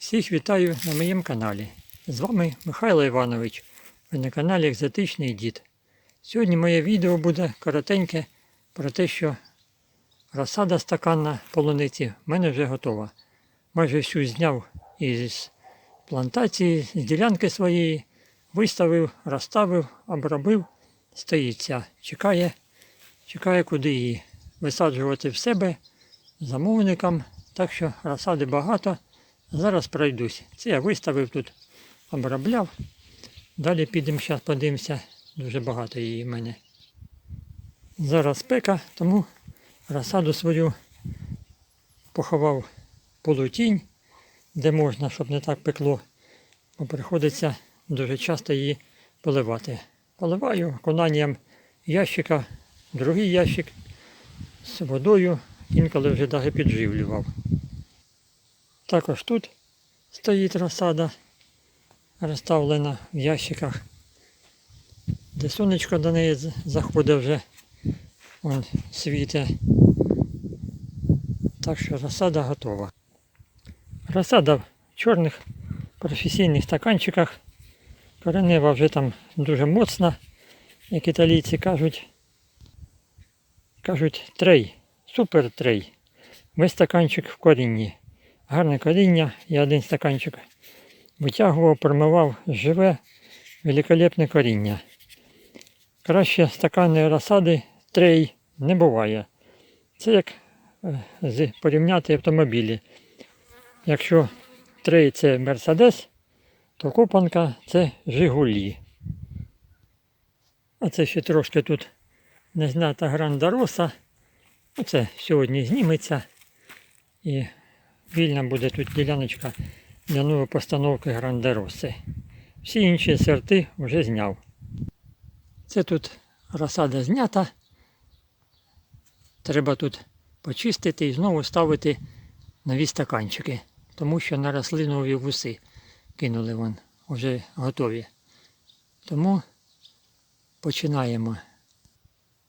Всіх вітаю на моєму каналі. З вами Михайло Іванович. Ви на каналі Екзотичний Дід. Сьогодні моє відео буде коротеньке про те, що розсада стаканна полуниці в мене вже готова. Майже всю зняв із плантації, з ділянки своєї, виставив, розставив, обробив, стоїться, чекає, чекає, куди її висаджувати в себе замовникам. Так що розсади багато. Зараз пройдусь. Це я виставив тут, обробляв. Далі підемо, зараз подивимося. Дуже багато її в мене. Зараз спека, тому розсаду свою поховав полутінь, де можна, щоб не так пекло. Бо приходиться дуже часто її поливати. Поливаю виконанням ящика, другий ящик з водою, інколи вже навіть підживлював. Також тут стоїть розсада, розставлена в ящиках, де сонечко до неї заходить вже, вон світе. Так що розсада готова. Розсада в чорних професійних стаканчиках. Коренева вже там дуже моцна, як італійці кажуть. Кажуть трей, супер трей. Весь стаканчик в корінні гарне коріння. Я один стаканчик витягував, промивав живе, великолепне коріння. Краще стаканної розсади трей не буває. Це як е, порівняти автомобілі. Якщо трей це Мерседес, то копанка це Жигулі. А це ще трошки тут незнята Гранда Роса. Оце сьогодні зніметься. І вільна буде тут діляночка для нової постановки Грандероси. Всі інші сорти вже зняв. Це тут розсада знята. Треба тут почистити і знову ставити нові стаканчики, тому що наросли нові вуси. Кинули вон, вже готові. Тому починаємо.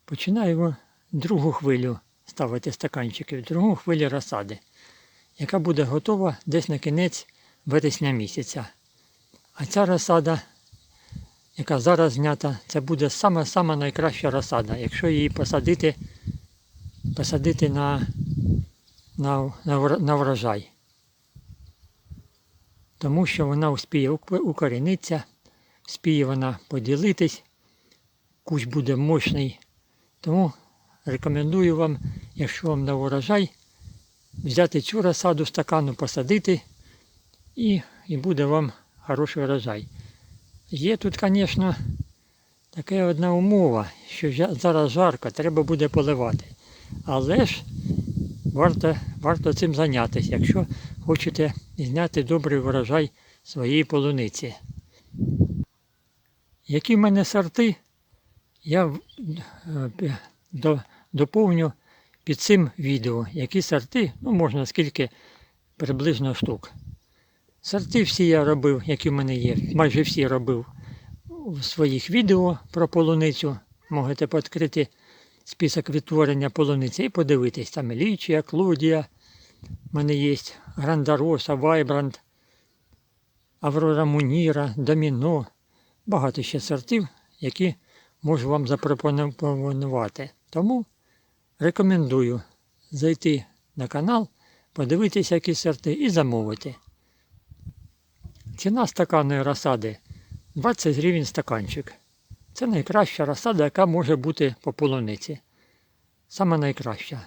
Починаємо другу хвилю ставити стаканчики, другу хвилю розсади яка буде готова десь на кінець вересня місяця. А ця розсада, яка зараз знята, це буде сама-сама найкраща розсада, якщо її посадити, посадити на, на, на, на врожай. Тому що вона успіє ук- укорінитися, успіє вона поділитись, кущ буде мощний. Тому рекомендую вам, якщо вам на врожай, взяти цю розсаду стакану, посадити і, і буде вам хороший врожай. Є тут, звісно, така одна умова, що зараз жарко, треба буде поливати. Але ж варто, варто цим зайнятися, якщо хочете зняти добрий врожай своєї полуниці. Які в мене сорти, я е, до- доповню під цим відео, які сорти, ну можна скільки приблизно штук. Сорти всі я робив, які в мене є, майже всі робив в своїх відео про полуницю. Можете відкрити список відтворення полуниці і подивитись. Там Лічія, Клодія, в мене є Грандароса, Вайбранд, Аврора Муніра, Доміно. Багато ще сортів, які можу вам запропонувати. Тому рекомендую зайти на канал, подивитися, які сорти і замовити. Ціна стаканної розсади 20 гривень стаканчик. Це найкраща розсада, яка може бути по полуниці. Саме найкраща.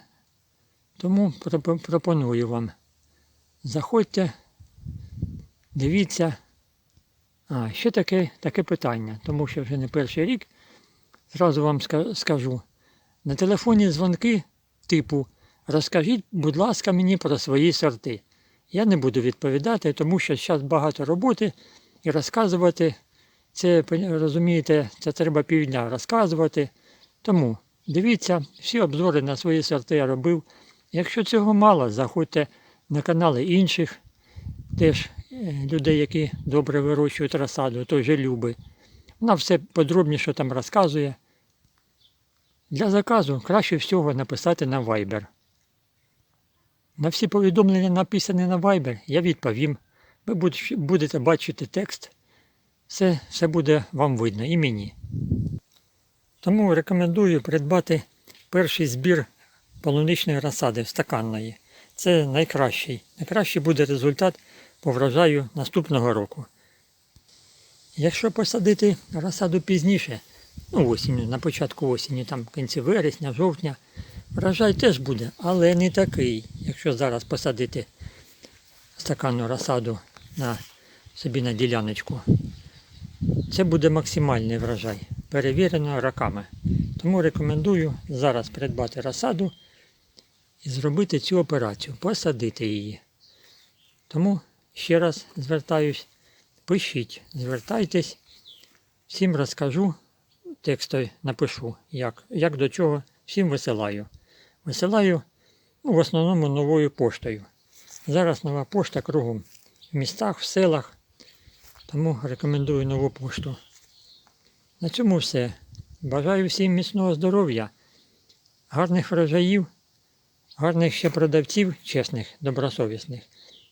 Тому пропоную вам. Заходьте, дивіться. А, ще таке, таке питання, тому що вже не перший рік. Зразу вам скажу. На телефоні дзвонки типу Розкажіть, будь ласка, мені про свої сорти. Я не буду відповідати, тому що зараз багато роботи і розказувати. Це, розумієте, це треба півдня розказувати. Тому дивіться, всі обзори на свої сорти я робив. Якщо цього мало, заходьте на канали інших теж е, людей, які добре вирощують розсаду, той же Люби. Вона все подробніше там розказує. Для заказу краще всього написати на Viber. На всі повідомлення, написані на Viber, я відповім ви будете бачити текст, все, все буде вам видно і мені. Тому рекомендую придбати перший збір полуничної розсади стаканної. Це найкращий. Найкращий буде результат по врожаю наступного року. Якщо посадити розсаду пізніше, ну осінню, на початку осені, там в кінці вересня, жовтня, врожай теж буде, але не такий. Якщо зараз посадити стаканну розсаду на собі на діляночку, це буде максимальний врожай, перевірено роками. Тому рекомендую зараз придбати розсаду і зробити цю операцію, посадити її. Тому ще раз звертаюсь, пишіть, звертайтесь, всім розкажу, текстою напишу, як, як до чого, всім висилаю. Висилаю ну, в основному новою поштою. Зараз нова пошта кругом в містах, в селах, тому рекомендую нову пошту. На цьому все. Бажаю всім міцного здоров'я, гарних врожаїв, гарних ще продавців, чесних, добросовісних,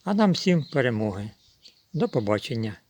а нам всім перемоги. До побачення.